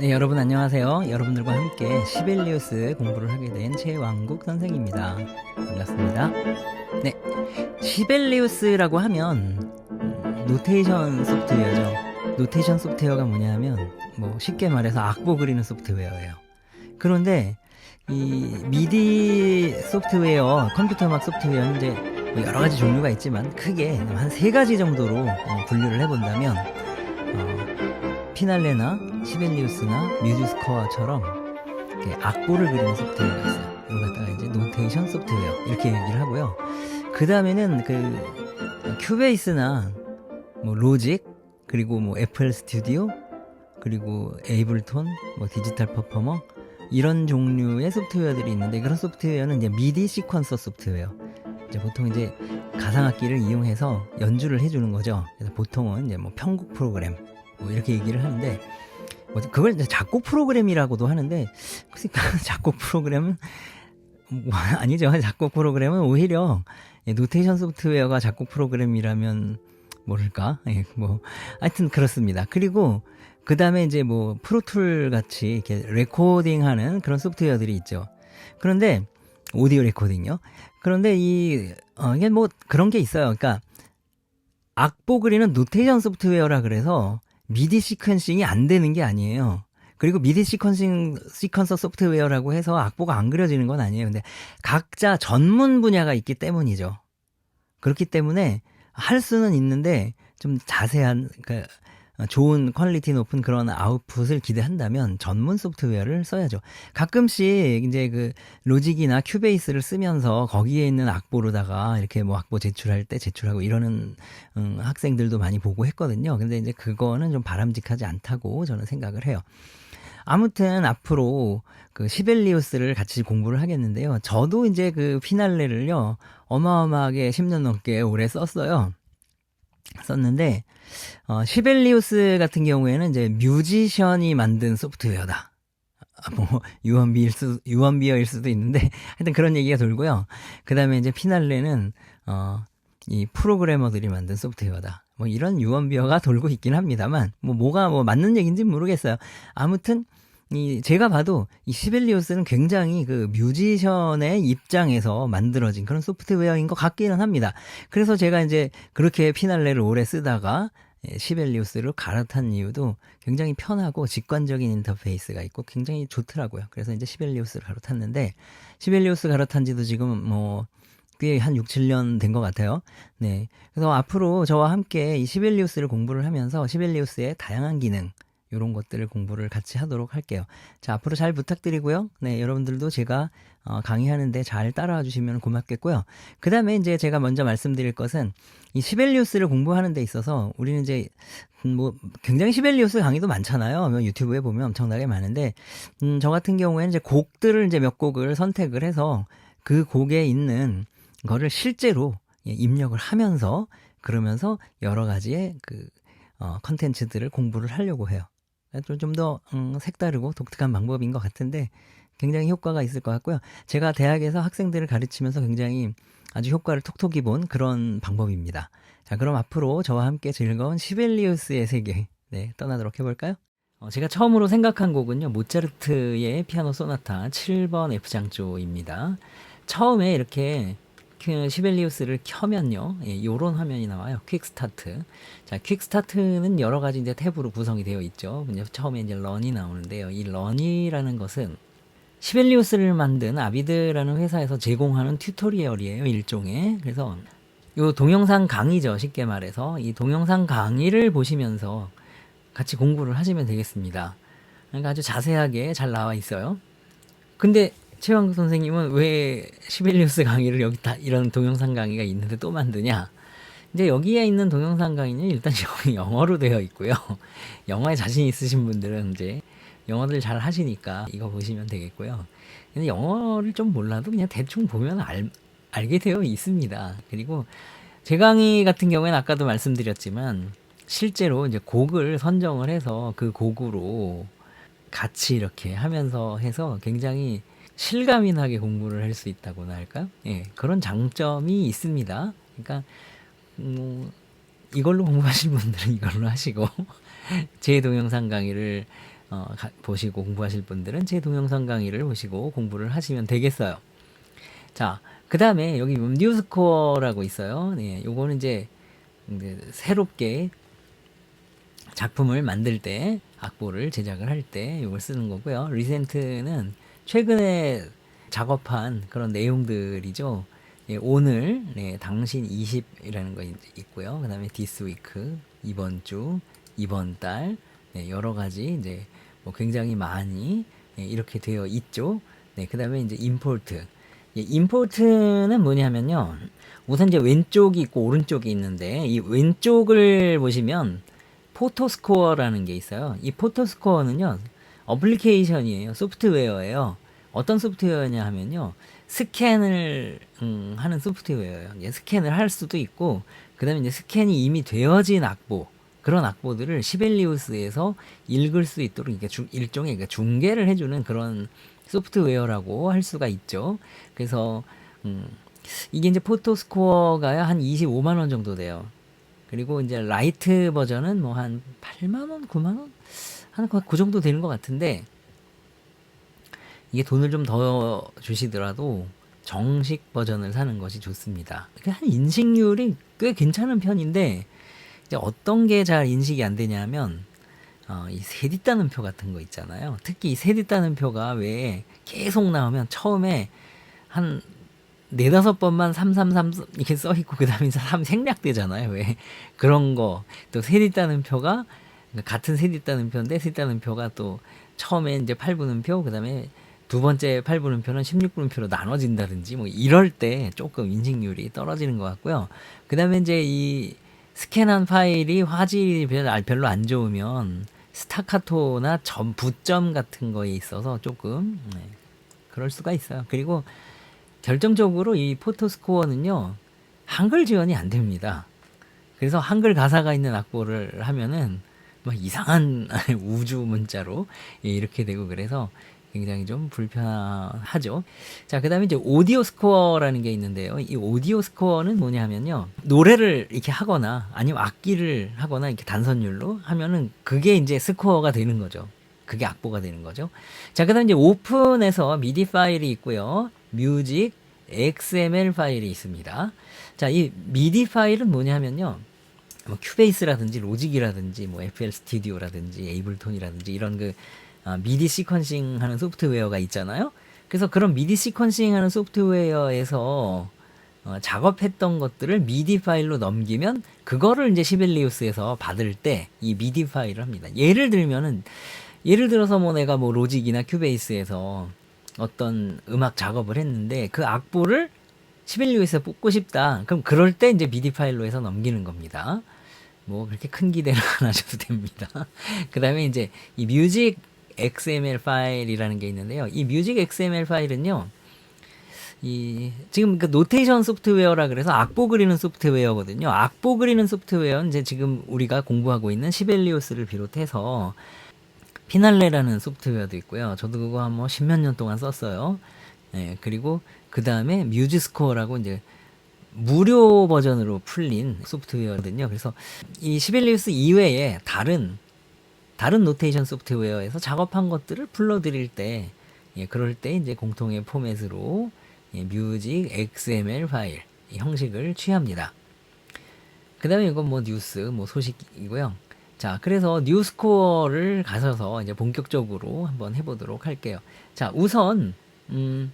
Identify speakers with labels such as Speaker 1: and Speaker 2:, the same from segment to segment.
Speaker 1: 네, 여러분 안녕하세요. 여러분들과 함께 시벨리우스 공부를 하게 된 최왕국 선생입니다. 반갑습니다. 네, 시벨리우스라고 하면 음, 노테이션 소프트웨어죠. 노테이션 소프트웨어가 뭐냐면 뭐 쉽게 말해서 악보 그리는 소프트웨어예요. 그런데 이 미디 소프트웨어, 컴퓨터 음악 소프트웨어는 이제 뭐 여러 가지 종류가 있지만 크게 한 세 가지 정도로 어, 분류를 해본다면 어, 피날레나 시벨리우스나 뮤즈스코어처럼 악보를 그리는 소프트웨어가 있어요. 이걸 갖다가 이제 노테이션 소프트웨어 이렇게 얘기를 하고요. 그 다음에는 그 큐베이스나 뭐 로직 그리고 뭐 애플 스튜디오 그리고 에이블톤 뭐 디지털 퍼포머 이런 종류의 소프트웨어들이 있는데 그런 소프트웨어는 이제 미디 시퀀서 소프트웨어. 이제 보통 이제 가상악기를 이용해서 연주를 해주는 거죠. 그래서 보통은 이제 뭐 편곡 프로그램 뭐 이렇게 얘기를 하는데 뭐 그걸 작곡 프로그램이라고도 하는데 글쎄 작곡 프로그램은 뭐 아니죠. 작곡 프로그램은 오히려 예, 노테이션 소프트웨어가 작곡 프로그램이라면 모를까? 예, 뭐 하여튼 그렇습니다. 그리고 그 다음에 이제 뭐 프로툴 같이 이렇게 레코딩하는 그런 소프트웨어들이 있죠. 그런데 오디오 레코딩요. 그런데 이 어, 이게 뭐 그런 게 있어요. 그러니까 악보 그리는 노테이션 소프트웨어라 그래서 미디 시퀀싱이 안 되는 게 아니에요. 그리고 미디 시퀀싱 시퀀서 소프트웨어라고 해서 악보가 안 그려지는 건 아니에요. 근데 각자 전문 분야가 있기 때문이죠. 그렇기 때문에 할 수는 있는데 좀 자세한 그러니까 좋은 퀄리티 높은 그런 아웃풋을 기대한다면 전문 소프트웨어를 써야죠. 가끔씩 이제 그 로직이나 큐베이스를 쓰면서 거기에 있는 악보로다가 이렇게 뭐 악보 제출할 때 제출하고 이러는 음, 학생들도 많이 보고 했거든요. 근데 이제 그거는 좀 바람직하지 않다고 저는 생각을 해요. 아무튼 앞으로 그 시벨리우스를 같이 공부를 하겠는데요. 저도 이제 그 피날레를요 어마어마하게 10년 넘게 오래 썼어요. 썼는데 어, 시벨리우스 같은 경우에는 이제 뮤지션이 만든 소프트웨어다. 아, 뭐 유언비일 수 유언비어일 수도 있는데 하여튼 그런 얘기가 돌고요. 그다음에 이제 피날레는 어, 이 프로그래머들이 만든 소프트웨어다. 뭐 이런 유언비어가 돌고 있긴 합니다만 뭐 뭐가 뭐 맞는 얘기인지 모르겠어요. 아무튼 이 제가 봐도 이 시벨리우스는 굉장히 그 뮤지션의 입장에서 만들어진 그런 소프트웨어인 것 같기는 합니다. 그래서 제가 이제 그렇게 피날레를 오래 쓰다가 예, 시벨리우스로 갈아탄 이유도 굉장히 편하고 직관적인 인터페이스가 있고 굉장히 좋더라고요. 그래서 이제 시벨리우스를 갈아탔는데 시벨리우스 갈아탄 지도 지금 뭐꽤한 6, 7년 된 것 같아요. 네. 그래서 앞으로 저와 함께 이 시벨리우스를 공부를 하면서 시벨리우스의 다양한 기능, 이런 것들을 공부를 같이 하도록 할게요. 자, 앞으로 잘 부탁드리고요. 네, 여러분들도 제가 어, 강의하는데 잘 따라와 주시면 고맙겠고요. 그 다음에 이제 제가 먼저 말씀드릴 것은 이 시벨리우스를 공부하는 데 있어서 우리는 이제 음, 뭐 굉장히 시벨리우스 강의도 많잖아요. 뭐 유튜브에 보면 엄청나게 많은데 음, 저 같은 경우에는 이제 곡들을 이제 몇 곡을 선택을 해서 그 곡에 있는 거를 실제로 예, 입력을 하면서 그러면서 여러 가지의 그 어, 컨텐츠들을 공부를 하려고 해요. 좀더 음, 색다르고 독특한 방법인 것 같은데 굉장히 효과가 있을 것 같고요. 제가 대학에서 학생들을 가르치면서 굉장히 아주 효과를 톡톡히 본 그런 방법입니다. 자, 그럼 앞으로 저와 함께 즐거운 시벨리우스의 세계 네, 떠나도록 해볼까요? 어, 제가 처음으로 생각한 곡은요, 모차르트의 피아노 소나타 7번 F장조입니다. 처음에 이렇게 그 시벨리우스를 켜면요, 예, 요런 화면이 나와요. 퀵 스타트. 자, 퀵 스타트는 여러 가지 이제 탭으로 구성이 되어 있죠. 처음에 이제 런이 나오는데요. 이 런이라는 것은 시벨리우스를 만든 아비드라는 회사에서 제공하는 튜토리얼이에요. 일종의. 그래서 요 동영상 강의죠. 쉽게 말해서 이 동영상 강의를 보시면서 같이 공부를 하시면 되겠습니다. 그러니까 아주 자세하게 잘 나와 있어요. 근데 최왕국 선생님은 왜 시벨리우스 강의를 여기 다 이런 동영상 강의가 있는데 또 만드냐? 이제 여기에 있는 동영상 강의는 일단 영어로 되어 있고요. 영어에 자신 있으신 분들은 이제 영어를 잘 하시니까 이거 보시면 되겠고요. 근데 영어를 좀 몰라도 그냥 대충 보면 알, 알게 되어 있습니다. 그리고 제 강의 같은 경우에는 아까도 말씀드렸지만 실제로 이제 곡을 선정을 해서 그 곡으로 같이 이렇게 하면서 해서 굉장히 실감이 나게 공부를 할 수 있다고나 할까요? 예, 그런 장점이 있습니다. 그러니까 뭐 이걸로 공부하실 분들은 이걸로 하시고 제 동영상 강의를 어, 가- 보시고 공부하실 분들은 제 동영상 강의를 보시고 공부를 하시면 되겠어요. 자, 그 다음에 여기 뉴스코어라고 있어요. 네, 요거는 이제 새롭게 작품을 만들 때 악보를 제작을 할 때 이걸 쓰는 거고요. 리센트는 최근에 작업한 그런 내용들이죠. 예, 오늘 네, 당신 20이라는 거 있- 있고요. 그다음에 위크 이번 주 이번 달 네, 여러 가지 이제 뭐 굉장히 많이 예, 이렇게 되어 있죠. 네, 그다음에 이제 임포트 예, 임포트는 뭐냐면요. 우선 이제 왼쪽이 있고 오른쪽이 있는데 이 왼쪽을 보시면 포토 스코어라는 게 있어요. 이 포토 스코어는요. 어플리케이션이에요. 소프트웨어예요. 어떤 소프트웨어냐 하면요. 스캔을 음, 하는 소프트웨어예요. 이제 스캔을 할 수도 있고 그다음에 이제 스캔이 이미 되어진 악보 그런 악보들을 시벨리우스에서 읽을 수 있도록 이게 중- 일종의 그러니까 중계를 해주는 그런 소프트웨어라고 할 수가 있죠. 그래서 음, 이게 이제 포토스코어가 한 25만 원 정도 돼요. 그리고 이제 라이트 버전은 뭐 한 8만 원, 9만 원? 한그 정도 되는 것 같은데 이게 돈을 좀 더 주시더라도 정식 버전을 사는 것이 좋습니다. 그한 인식률이 꽤 괜찮은 편인데 이제 어떤 게 잘 인식이 안 되냐면 어, 이 세디 따는표 같은 거 있잖아요. 특히 이 세디 따는표가 왜 계속 나오면 처음에 한 네다섯 번만 333 이렇게 써 있고 그다음에 3 생략되잖아요. 왜 그런 거 또 세디 따는표가 같은 세디 따는표인데 세디 따는표가 또 처음에 이제 8분음표 그다음에 두 번째 8분음표는 16분음표로 나눠진다든지 뭐 이럴 때 조금 인식률이 떨어지는 것 같고요. 그 다음에 이제 이 스캔한 파일이 화질이 별로 안 좋으면 스타카토나 점 부점 같은 거에 있어서 조금 네, 그럴 수가 있어요. 그리고 결정적으로 이 포토스코어는요 한글 지원이 안 됩니다. 그래서 한글 가사가 있는 악보를 하면은 막 이상한 우주 문자로 예, 이렇게 되고 그래서 굉장히 좀 불편하죠. 자, 그 다음에 이제 오디오 스코어라는 게 있는데요. 이 오디오 스코어는 뭐냐 하면요. 노래를 이렇게 하거나 아니면 악기를 하거나 이렇게 단선율로 하면은 그게 이제 스코어가 되는 거죠. 그게 악보가 되는 거죠. 자, 그 다음에 이제 오픈에서 미디 파일이 있고요. 뮤직, XML 파일이 있습니다. 자, 이 미디 파일은 뭐냐 하면요. 뭐 큐베이스라든지 로직이라든지 뭐 FL 스튜디오라든지 에이블톤이라든지 이런 그 아, 미디 시퀀싱 하는 소프트웨어가 있잖아요. 그래서 그런 미디 시퀀싱 하는 소프트웨어에서 어, 작업했던 것들을 미디 파일로 넘기면 그거를 이제 시벨리우스에서 받을 때 이 미디 파일을 합니다. 예를 들면은 예를 들어서 뭐 내가 뭐 로직이나 큐베이스에서 어떤 음악 작업을 했는데 그 악보를 시벨리우스에 뽑고 싶다. 그럼 그럴 때 이제 미디 파일로 해서 넘기는 겁니다. 뭐 그렇게 큰 기대는 안 하셔도 됩니다. 그 다음에 이제 이 뮤직 XML 파일이라는 게 있는데요. 이 뮤직 XML 파일은요. 이 지금 그 노테이션 소프트웨어라 그래서 악보 그리는 소프트웨어거든요. 악보 그리는 소프트웨어는 이제 지금 우리가 공부하고 있는 시벨리우스를 비롯해서 피날레라는 소프트웨어도 있고요. 저도 그거 한뭐 십몇 년 동안 썼어요. 네, 그리고 그 다음에 뮤즈스코어라고 이제 무료 버전으로 풀린 소프트웨어거든요. 그래서 이 시벨리우스 이외에 다른 다른 노테이션 소프트웨어에서 작업한 것들을 불러드릴 때, 예, 그럴 때 이제 공통의 포맷으로 예, 뮤직 XML 파일 이 형식을 취합니다. 그 다음에 이건 뭐 뉴스, 뭐 소식이고요. 자, 그래서 뉴스코어를 가셔서 이제 본격적으로 한번 해보도록 할게요. 자, 우선, 음,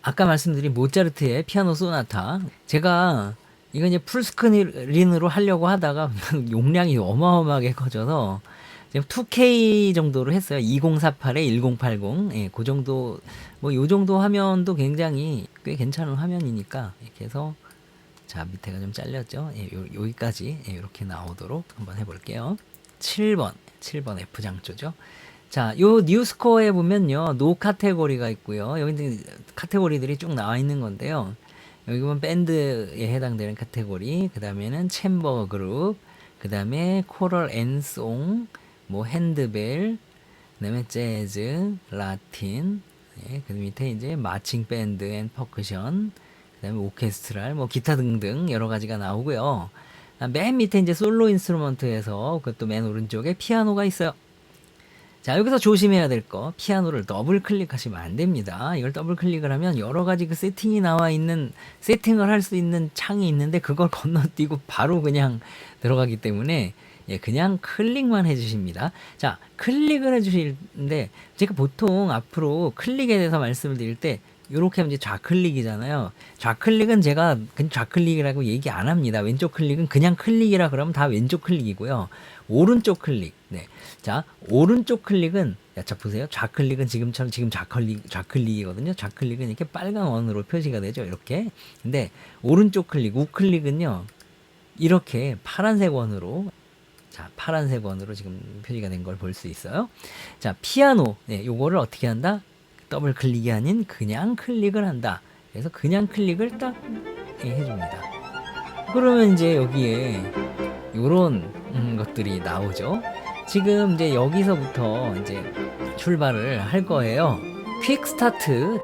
Speaker 1: 아까 말씀드린 모차르트의 피아노 소나타. 제가 이거 이제 풀스크린으로 하려고 하다가 용량이 어마어마하게 커져서 지금 2K 정도로 했어요. 2048에 1080. 예, 그 정도, 뭐, 요 정도 화면도 굉장히 꽤 괜찮은 화면이니까, 이렇게 해서, 자, 밑에가 좀 잘렸죠? 예, 요, 여기까지, 예, 이렇게 나오도록 한번 해볼게요. 7번, 7번 F장조죠. 자, 요 뉴스코어에 보면요, 노 카테고리가 있고요. 여기 카테고리들이 쭉 나와 있는 건데요. 여기 보면 밴드에 해당되는 카테고리, 그 다음에는 챔버 그룹, 그 다음에 코럴 앤송, 뭐 핸드벨, 그 다음에 재즈, 라틴, 예, 그 밑에 이제 마칭 밴드 앤 퍼커션, 그 다음에 오케스트랄, 뭐 기타 등등 여러 가지가 나오고요. 아, 맨 밑에 이제 솔로 인스트루먼트에서 그것도 맨 오른쪽에 피아노가 있어요. 자, 여기서 조심해야 될 거, 피아노를 더블 클릭하시면 안 됩니다. 이걸 더블 클릭을 하면 여러 가지 그 세팅이 나와 있는, 세팅을 할 수 있는 창이 있는데 그걸 건너뛰고 바로 그냥 들어가기 때문에 예, 그냥 클릭만 해주십니다. 자, 클릭을 해주시는데 제가 보통 앞으로 클릭에 대해서 말씀을 드릴 때 이렇게 하면 이제 좌클릭이잖아요. 좌클릭은 제가 그냥 좌클릭이라고 얘기 안 합니다. 왼쪽 클릭은 그냥 클릭이라 그러면 다 왼쪽 클릭이고요. 오른쪽 클릭. 네. 자, 오른쪽 클릭은 야, 자 보세요. 좌클릭은 지금처럼 지금 좌클릭 좌클릭이거든요. 좌클릭은 이렇게 빨간 원으로 표시가 되죠. 이렇게. 근데 오른쪽 클릭, 우클릭은요. 이렇게 파란색 원으로 자, 파란색 원으로 지금 표시가 된 걸 볼 수 있어요. 자, 피아노. 네, 요거를 어떻게 한다? 더블 클릭이 아닌 그냥 클릭을 한다. 그래서 그냥 클릭을 딱 예, 해줍니다. 그러면 이제 여기에 요런 음, 것들이 나오죠. 지금 이제 여기서부터 이제 출발을 할 거예요. 퀵 스타트